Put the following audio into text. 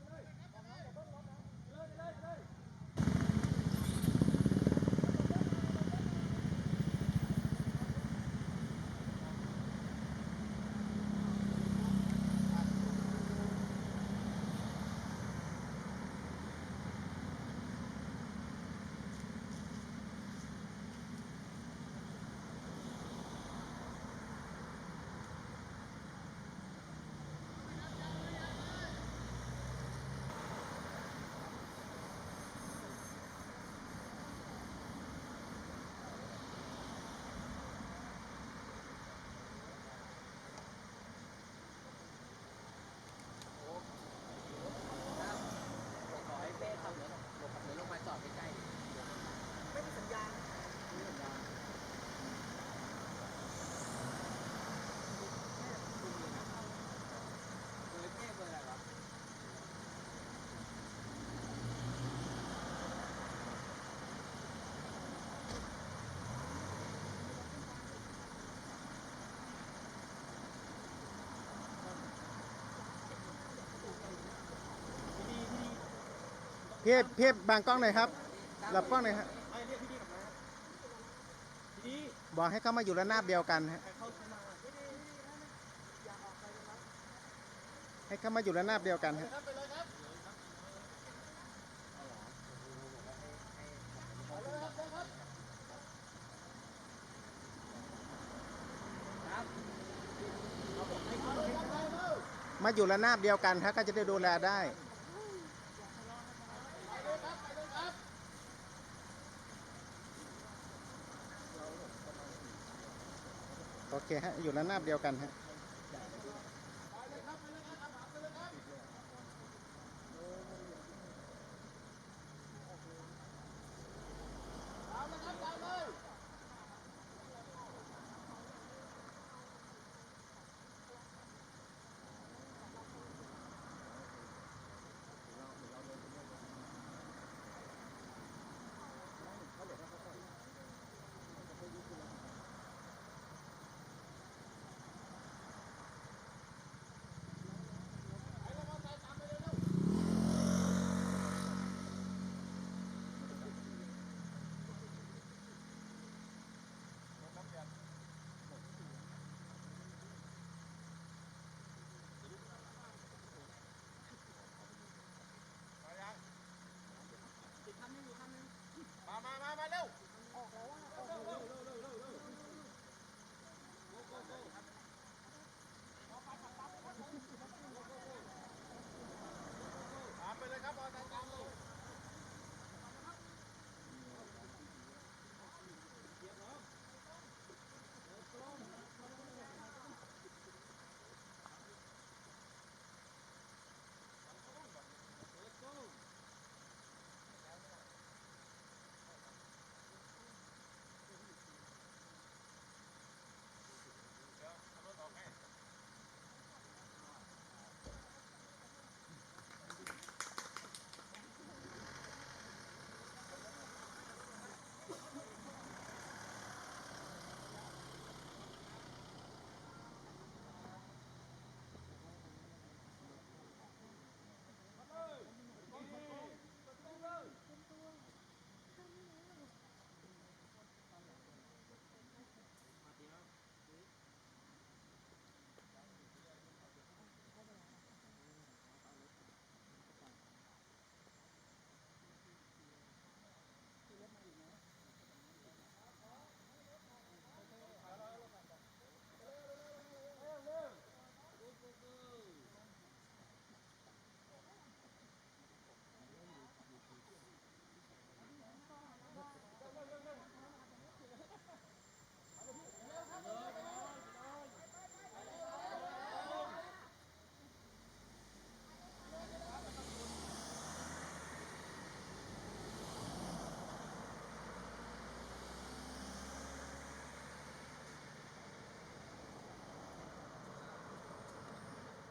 Hey, hey. พี่พี่บบางกล้องหน่อยครับ หลับกล้องหน่อยครับบอกให้เขามาอยู่ระนาบเดียวกันฮะใครเข้เข้ามาให้เขามาอยู่ระนาบเดียวกันฮะครับมาเลยครับมาอยู่ระนาบเดียวกันฮะก็จะได้ดูแลได้ โอเคฮะอยู่ระนาบเดียวกันฮะ